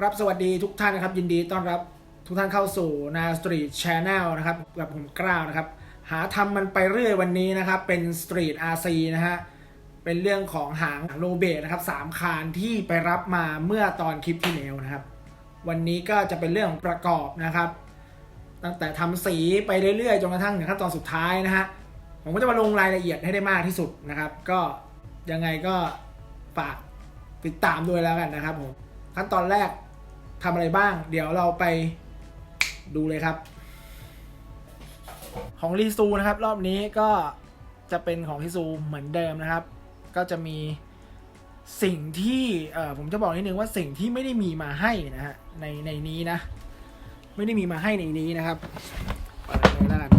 ครับสวัสดีทุกท่านนะครับ ยินดีต้อนรับทุกท่านเข้าสู่นาสตรีทชแนลนะครับกับผมกล้าวนะครับ หาทำมันไปเรื่อยวันนี้นะครับ เป็นสตรีทอาร์ซีนะฮะ เป็นเรื่องของหางโรเบตนะครับสามคานที่ไปรับมาเมื่อตอนคลิปที่แล้วนะครับ วันนี้ก็จะเป็นเรื่องประกอบนะครับ ตั้งแต่ทำสีไปเรื่อยๆจนกระทั่งถึงขั้นตอนสุดท้ายนะฮะผมก็จะมาลงรายละเอียดให้ได้มากที่สุดนะครับ ก็ยังไงก็ฝากติดตามด้วยแล้วกันนะครับผมขั้นตอนแรก ทำอะไรบ้าง เดี๋ยวเราไปดูเลยครับ ของรีซูนะครับ รอบนี้ก็จะเป็นของรีซูเหมือนเดิมนะครับ ก็จะมีสิ่งที่เออผมจะบอกนิดนึงว่าสิ่งที่ไม่ได้มีมาให้นะฮะในในนี้นะ ไม่ได้มีมาให้ในนี้นะครับเปิดเลยแล้วกัน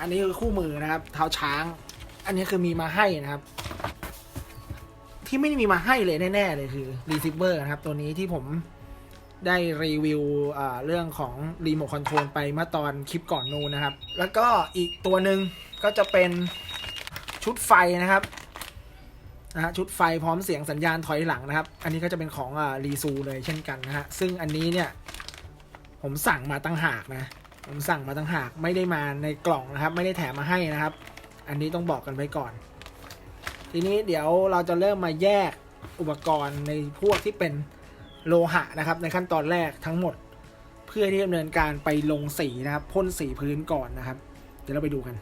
อันนี้คือคู่มือนะครับ เท้าช้าง อันนี้คือมีมาให้นะครับ ที่ไม่ได้มีมาให้เลยแน่ ๆ เลยคือ receiver นะครับ ตัวนี้ที่ผมได้รีวิวเรื่องของรีโมทคอนโทรลไปเมื่อตอนคลิปก่อนนู้นนะครับ แล้วก็อีกตัวหนึ่งก็จะเป็นชุดไฟนะครับนะฮะชุดไฟพร้อมเสียงสัญญาณถอยหลังนะครับ อันนี้ก็จะเป็นของรีซูเลยเช่นกันนะฮะ ซึ่งอันนี้เนี่ย ผมสั่งมาตั้งหากนะ ผมสั่งมาตั้งหากไม่ได้มาในกล่องนะครับ ไม่ได้แถมมาให้นะครับ อันนี้ต้องบอกกันไว้ก่อน ทีนี้เดี๋ยวเราจะเริ่มมาแยกอุปกรณ์ในพวกที่เป็นโลหะนะครับ ในขั้นตอนแรกทั้งหมด เพื่อที่ดำเนินการไปลงสีนะครับพ่นสีพื้นก่อนนะครับ เดี๋ยวเราไปดูกัน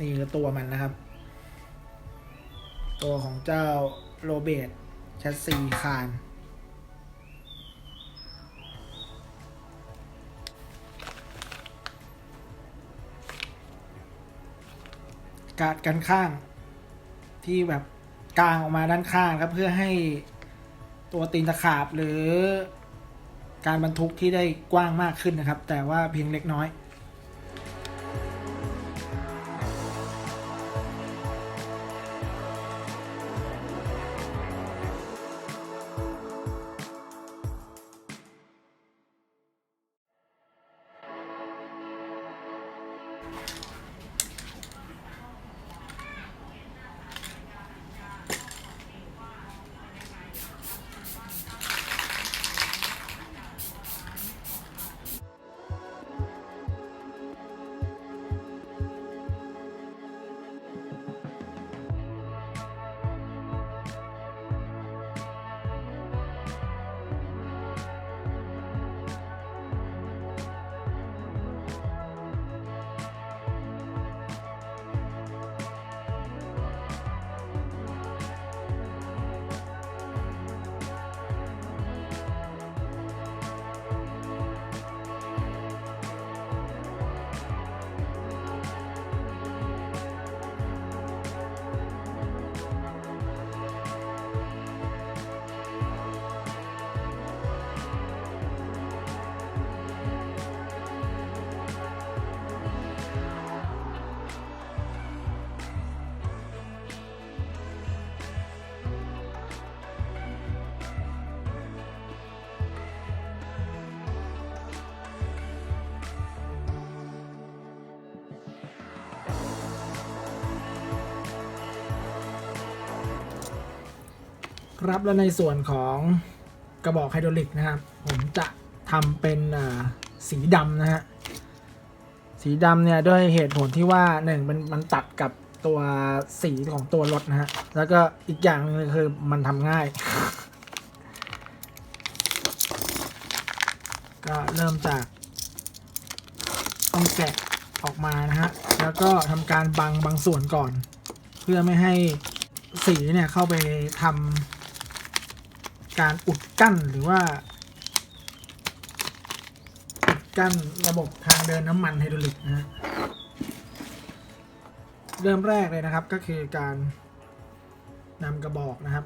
นี่คือตัวมันนะครับ ตัวของเจ้าโรเบตแชสซีคานกาดกันข้าง ที่แบบกลางออกมาด้านข้างครับเพื่อให้ตัวตีนตะขาบหรือการบรรทุกที่ได้กว้างมากขึ้นนะครับ แต่ว่าเพียงเล็กน้อย ครับแล้วในส่วนของกระบอกไฮดรอลิกนะครับ ผมจะทำเป็นสีดำนะฮะสีดำเนี่ยด้วยเหตุผลที่ว่าหนึ่งมันมันตัดกับตัวสีของตัวรถนะฮะ แล้วก็อีกอย่างหนึงคือมันทำง่าย ก็เริ่มจากต้องแกะออกมานะฮะ แล้วก็ทำการบังบางส่วนก่อน เพื่อไม่ให้สีเนี่ยเข้าไปทำ การอุดกั้นหรือว่า อุดกั้นระบบทางเดินน้ำมันไฮดรอลิกนะฮะเริ่มแรกเลยนะครับก็คือการนำกระบอกนะครับ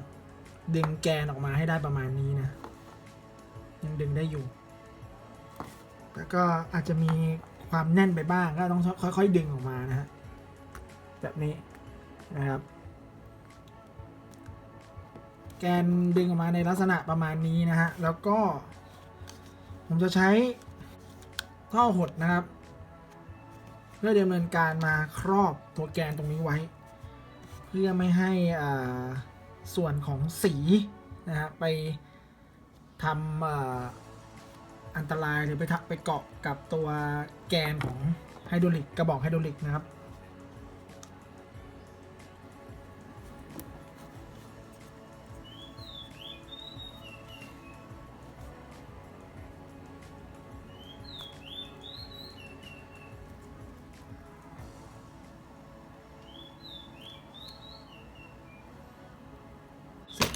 ดึงแกนออกมาให้ได้ประมาณนี้นะยังดึงได้อยู่ แล้วก็อาจจะมีความแน่นไปบ้างก็ต้องค่อย ๆ ดึงออกมานะฮะแบบนี้นะครับ แกนดึงออกมาในลักษณะประมาณนี้นะฮะ แล้วก็ ผมจะใช้ท่อหดนะครับ เพื่อดำเนินการมาครอบตัวแกนตรงนี้ไว้ เพื่อไม่ให้อ่าส่วนของสีนะฮะไปทำอ่าอันตรายหรือไปทับไปเกาะกับตัวแกนของไฮดรอลิกกระบอกไฮดรอลิกนะครับ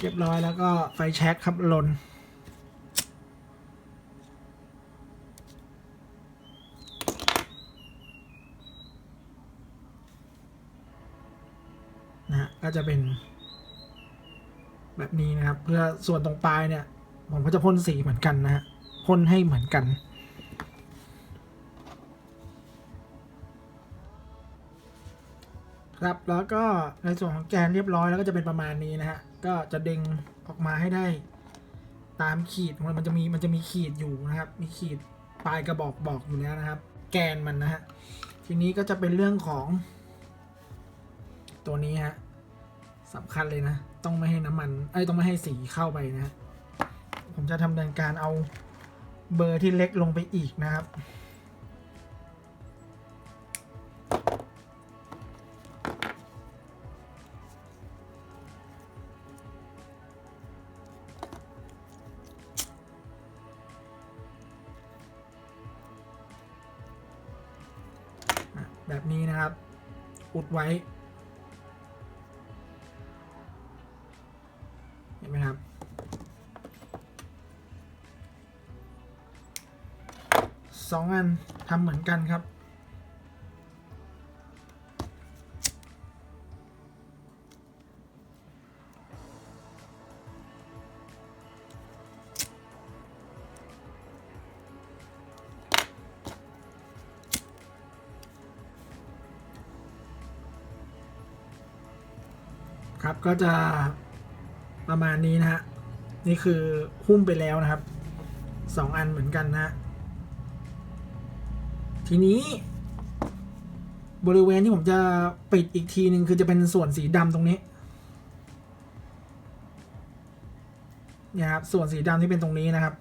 เรียบร้อยแล้วก็ไฟแช็กครับลนนะฮะก็จะเป็น แบบนี้นะครับ เพื่อส่วนตรงปลายเนี่ย ผมก็จะพ่นสีเหมือนกันนะฮะพ่นให้เหมือนกัน ครับแล้วก็ในส่วนของแกนเรียบร้อยแล้วก็จะเป็นประมาณนี้นะฮะก็จะดึงออกมาให้ได้ตามขีดมันมันจะมีมันจะมีขีดอยู่นะครับ มีขีดปลายกระบอกบอกอยู่แล้วนะครับ แกนมันนะฮะทีนี้ก็จะเป็นเรื่องของ ตัวนี้ฮะสำคัญเลยนะ ต้องไม่ให้น้ำมันไอ้ต้องไม่ให้สีเข้าไปนะฮะผมจะทำเนินการเอาเบอร์ที่เล็กลงไปอีกนะครับ นี้นะครับ อุดไว้ เห็นไหมครับ สองอันทำเหมือนกันครับ ครับ ก็จะประมาณนี้นะฮะ นี่คือหุ้มไปแล้วนะครับสองอันเหมือนกันนะ ทีนี้บริเวณที่ผมจะปิดอีกทีหนึ่งคือจะเป็นส่วนสีดำตรงนี้เนี่ยครับ ส่วนสีดำที่เป็นตรงนี้นะครับ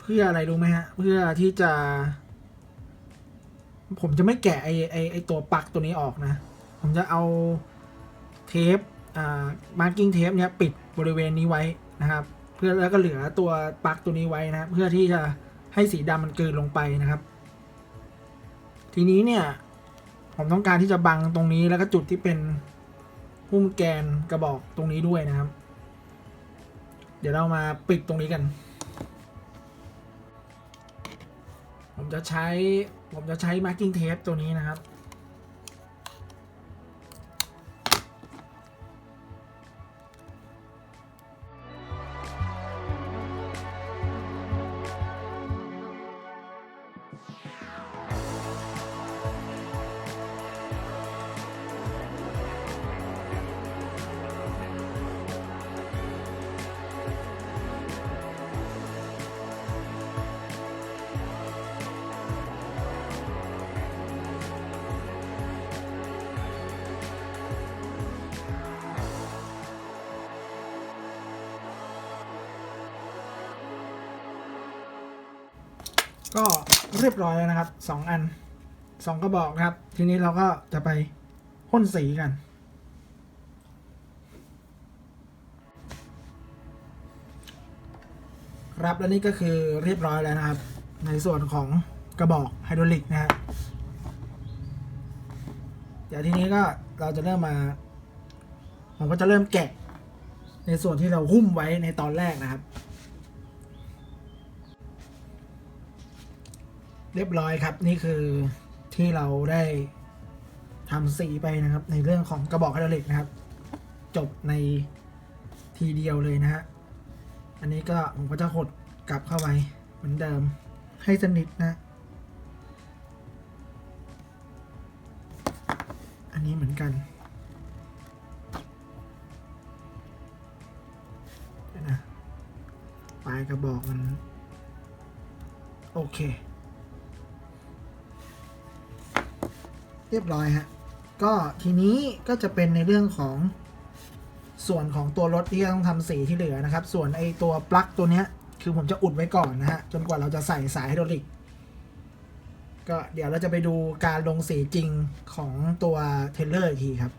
เพื่ออะไรรู้ไหมฮะ เพื่อที่จะ ผมจะไม่แกะไอไอไอตัวปักตัวนี้ออกนะ ผมจะเอา เทปอ่ามาร์กิ้งเทปเนี้ยปิดบริเวณนี้ไว้นะครับ เพื่อแล้วก็เหลือตัวปลั๊กตัวนี้ไว้นะเพื่อที่จะให้สีดำมันกลืนลงไปนะครับ ทีนี้เนี่ยผมต้องการที่จะบังตรงนี้แล้วก็จุดที่เป็นหุ้มแกนกระบอกตรงนี้ด้วยนะครับ เดี๋ยวเรามาปิดตรงนี้กัน ผมจะใช้ผมจะใช้ marking tape ตัวนี้นะครับ ก็เรียบร้อยแล้วนะครับสองอันสองกระบอกนะครับ ทีนี้เราก็จะไปพ่นสีกัน ครับและนี่ก็คือเรียบร้อยแล้วนะครับ ในส่วนของกระบอกไฮดรอลิกนะฮะเดี๋ยวทีนี้ก็เราจะเริ่มมา ผมก็จะเริ่มแกะ ในส่วนที่เราหุ้มไว้ในตอนแรกนะครับ เรียบร้อยครับนี่คือที่เราได้ทำสีไปนะครับ ในเรื่องของกระบอกไฮดรอลิกนะครับ จบในทีเดียวเลยนะฮะอันนี้ก็ผมก็จะหดกลับเข้าไปเหมือนเดิมให้สนิทนะ อันนี้เหมือนกันนะปลายกระบอกมัน โอเค เรียบร้อยฮะก็ทีนี้ก็จะเป็นในเรื่องของส่วนของตัวรถที่ต้องทำสีที่เหลือนะครับ ส่วนไอตัวปลั๊กตัวเนี้ยคือผมจะอุดไว้ก่อนนะฮะจนกว่าเราจะใส่สายไฮดรอลิก ก็เดี๋ยวเราจะไปดูการลงสีจริงของตัวเทเลอร์อีกทีครับ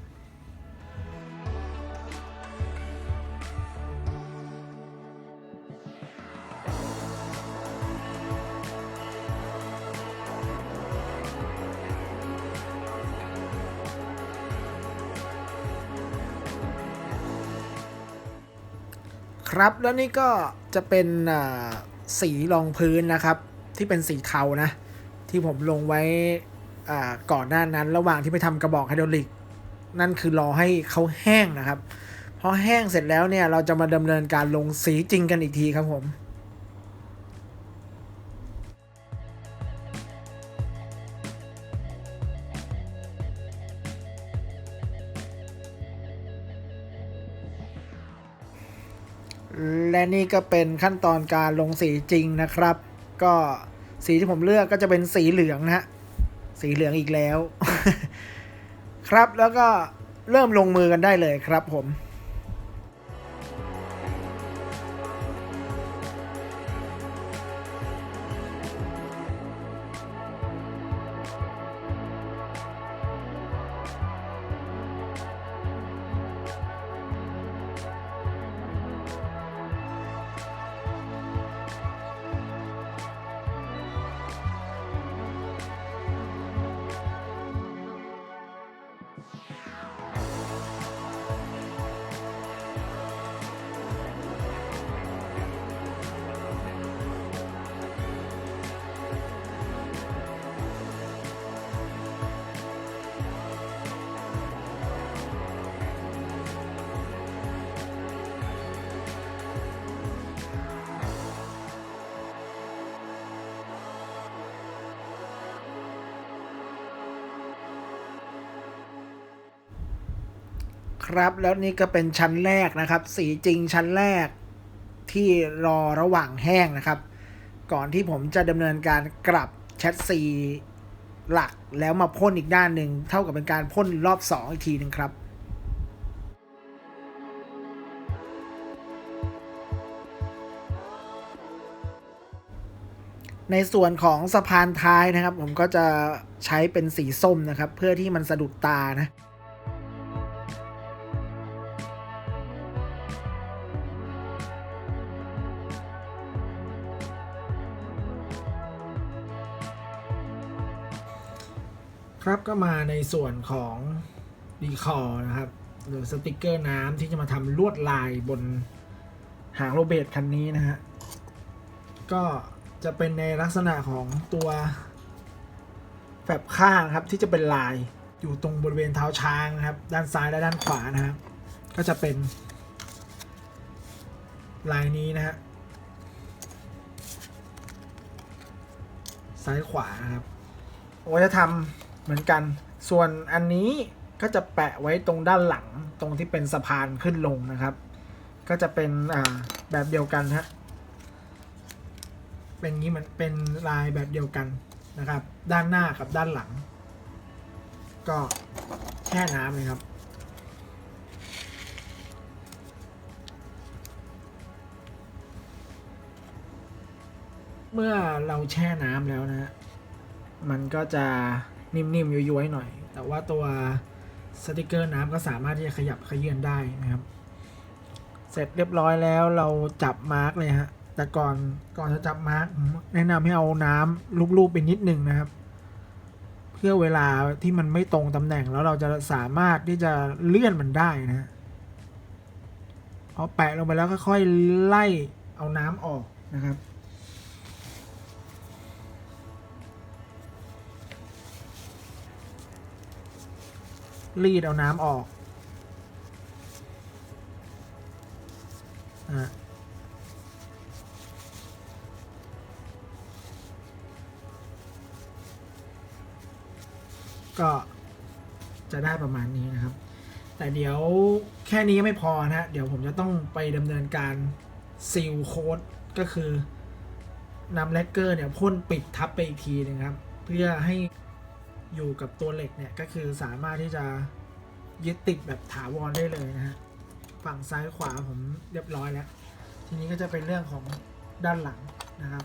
ครับแล้วนี่ก็จะเป็นสีรองพื้นนะครับ ที่เป็นสีเทานะ ที่ผมลงไว้ก่อนหน้านั้น ระหว่างที่ไปทำกระบอกไฮดรอลิก นั่นคือรอให้เขาแห้งนะครับพอแห้งเสร็จแล้วเนี่ยเราจะมาดำเนินการลงสีจริงกันอีกทีครับผม และนี่ก็เป็นขั้นตอนการลงสีจริงนะครับ ก็สีที่ผมเลือกก็จะเป็นสีเหลืองนะฮะ สีเหลืองอีกแล้ว ครับแล้วก็เริ่มลงมือกันได้เลยครับผม ครับ แล้วนี่ก็เป็นชั้นแรกนะครับ สีจริงชั้นแรกที่รอระหว่างแห้งนะครับ ก่อนที่ผมจะดำเนินการกลับแชทซีหลักแล้วมาพ่นอีกด้านหนึ่งเท่ากับเป็นการพ่นรอบ 2 อีกทีหนึ่งครับในส่วนของสะพานท้ายนะครับ ผมก็จะใช้เป็นสีส้มนะครับ เพื่อที่มันสะดุดตานะ ครับก็มาในส่วนของดีคอนะครับ หรือสติกเกอร์น้ำที่จะมาทำลวดลายบนหางโรเบตคันนี้นะฮะ ก็จะเป็นในลักษณะของตัวแฝบข้างครับที่จะเป็นลายอยู่ตรงบริเวณเท้าช้างนะครับ ด้านซ้ายและด้านขวานะครับ ก็จะเป็นลายนี้นะฮะซ้ายขวานะครับผมก็จะทำ เหมือนกัน ส่วนอันนี้ก็จะแปะไว้ตรงด้านหลังตรงที่เป็นสะพานขึ้นลงนะครับ ก็จะเป็นแบบเดียวกันฮะเป็นงี้มันเป็นลายแบบเดียวกันนะครับ ด้านหน้ากับด้านหลัง ก็แช่น้ำเลยครับ เมื่อเราแช่น้ำแล้วนะ มันก็จะ นิ่มๆย้วยๆหน่อย แต่ว่าตัวสติกเกอร์น้ำก็สามารถที่จะขยับขยื่นได้นะครับ เสร็จเรียบร้อยแล้วเราจับมาร์กเลยฮะ แต่ก่อนก่อนจะจับมาร์กแนะนำให้เอาน้ำลูบๆไปนิดนึงนะครับ เพื่อเวลาที่มันไม่ตรงตำแหน่งแล้วเราจะสามารถที่จะเลื่อนมันได้นะฮะพอแปะลงไปแล้วค่อยๆไล่เอาน้ำออกนะครับ รีดเอาน้ำออกอะก็จะได้ประมาณนี้นะครับ แต่เดี๋ยวแค่นี้ไม่พอนะฮะเดี๋ยวผมจะต้องไปดำเนินการซีลโค้ดก็คือนำแลกเกอร์เนี่ยพ่นปิดทับไปอีกทีนึงครับ เพื่อให้ อยู่กับตัวเหล็กเนี่ยก็คือสามารถที่จะยึดติดแบบถาวรได้เลยนะฮะฝั่งซ้ายขวาผมเรียบร้อยแล้ว ทีนี้ก็จะเป็นเรื่องของด้านหลังนะครับ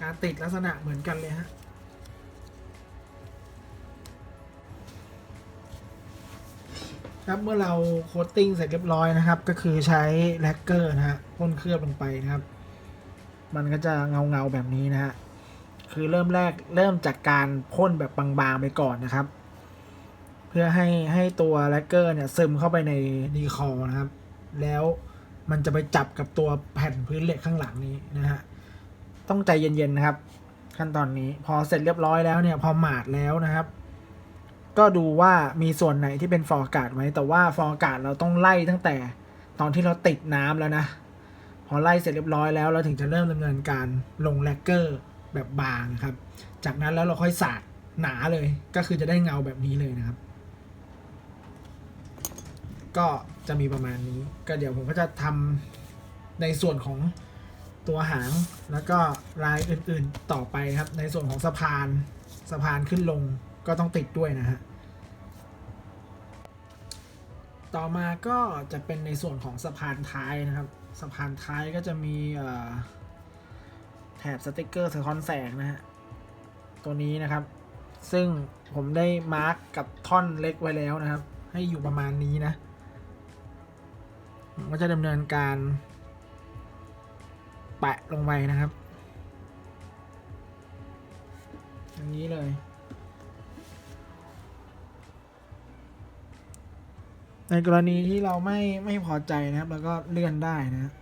การติดลักษณะเหมือนกันเลยฮะครับเมื่อเราโคตติ้งเสร็จเรียบร้อยนะครับ ก็คือใช้แลกเกอร์นะฮะพ่นเคลือบลงไปนะครับ มันก็จะเงาเงาแบบนี้นะฮะ คือเริ่มแรกเริ่มจากการพ่นแบบบางๆไปก่อนนะครับ เพื่อให้ให้ตัวแลกเกอร์เนี่ยซึมเข้าไปในดีคอนะครับ แล้วมันจะไปจับกับตัวแผ่นพื้นเหล็กข้างหลังนี้นะฮะต้องใจเย็นๆนะครับ ขั้นตอนนี้พอเสร็จเรียบร้อยแล้วเนี่ยพอหมาดแล้วนะครับ ก็ดูว่ามีส่วนไหนที่เป็นฟองอากาศไหมแต่ว่าฟองอากาศเราต้องไล่ตั้งแต่ตอนที่เราติดน้ำแล้วนะ พอไล่เสร็จเรียบร้อยแล้วเราถึงจะเริ่มดำเนินการลงแลกเกอร์ แบบบางนะครับ จากนั้นแล้วเราค่อยสาดหนาเลย ก็คือจะได้เงาแบบนี้เลยนะครับ ก็จะมีประมาณนี้ ก็เดี๋ยวผมก็จะทำในส่วนของตัวหางแล้วก็ลายอื่นๆต่อไปครับ ในส่วนของสะพานสะพานขึ้นลงก็ต้องติดด้วยนะฮะต่อมาก็จะเป็นในส่วนของสะพานท้ายนะครับ สะพานท้ายก็จะมีเอ่อ แถบสติกเกอร์สะท้อนแสงนะฮะ ตัวนี้นะครับ ซึ่งผมได้มาร์กกับท่อนเล็กไว้แล้วนะครับ ให้อยู่ประมาณนี้นะผมก็จะดำเนินการ แปะลงไปนะครับ อย่างนี้เลยในกรณีที่เราไม่ไม่พอใจนะครับ แล้วก็เลื่อนได้นะ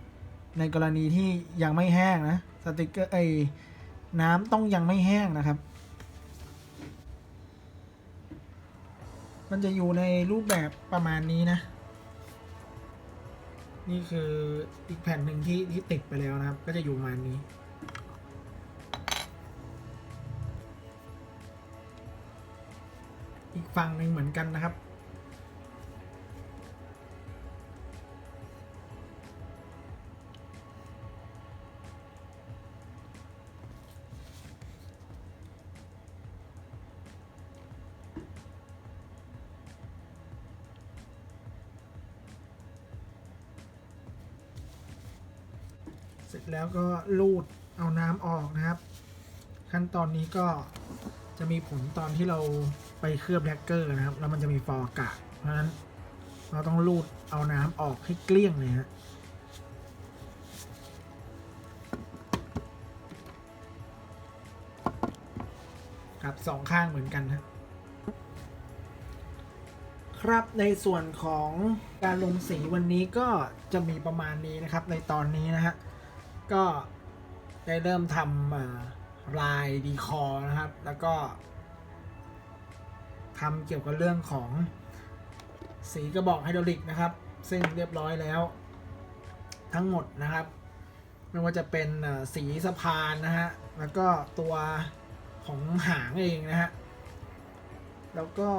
ในกรณีที่ยังไม่แห้งนะสติกเกอร์ไอ้น้ำต้องยังไม่แห้งนะครับ มันจะอยู่ในรูปแบบประมาณนี้นะ นี่คืออีกแผ่นหนึ่งที่ที่ติดไปแล้วนะครับ ก็จะอยู่ประมาณนี้อีกฝั่งหนึ่งเหมือนกันนะครับ็ลูดเอาน้ำออกนะครับ ขั้นตอนนี้ก็จะมีผลตอนที่เราไปเคลือบแลกเกอร์นะครับ แล้วมันจะมีฟองอากาศเพราะฉะนั้นเราต้องลูดเอาน้ำออกให้เกลี้ยงเลยฮะครับสองข้างเหมือนกันครับครับในส่วนของการลงสีวันนี้ก็จะมีประมาณนี้นะครับในตอนนี้นะฮะก็ ได้เริ่มทำลายดีคอนะครับ แล้วก็ทำเกี่ยวกับเรื่องของสีกระบอกไฮดรอลิกนะครับ ซึ่งเรียบร้อยแล้ว ทั้งหมดนะครับ ไม่ว่าจะเป็นสีสะพานนะฮะ แล้วก็ตัวของหางเองนะฮะ แล้วก็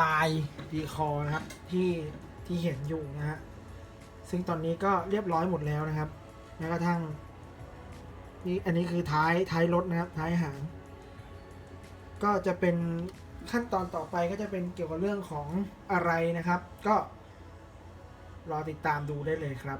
ลายดีคอนะครับที่ที่เห็นอยู่นะฮะ ซึ่งตอนนี้ก็เรียบร้อยหมดแล้วนะครับแม้กระทั่ง นี่อันนี้คือท้ายท้ายรถนะครับ ท้ายหาง ก็จะเป็นขั้นตอนต่อไปก็จะเป็นเกี่ยวกับเรื่องของอะไรนะครับ ก็รอติดตามดูได้เลยครับ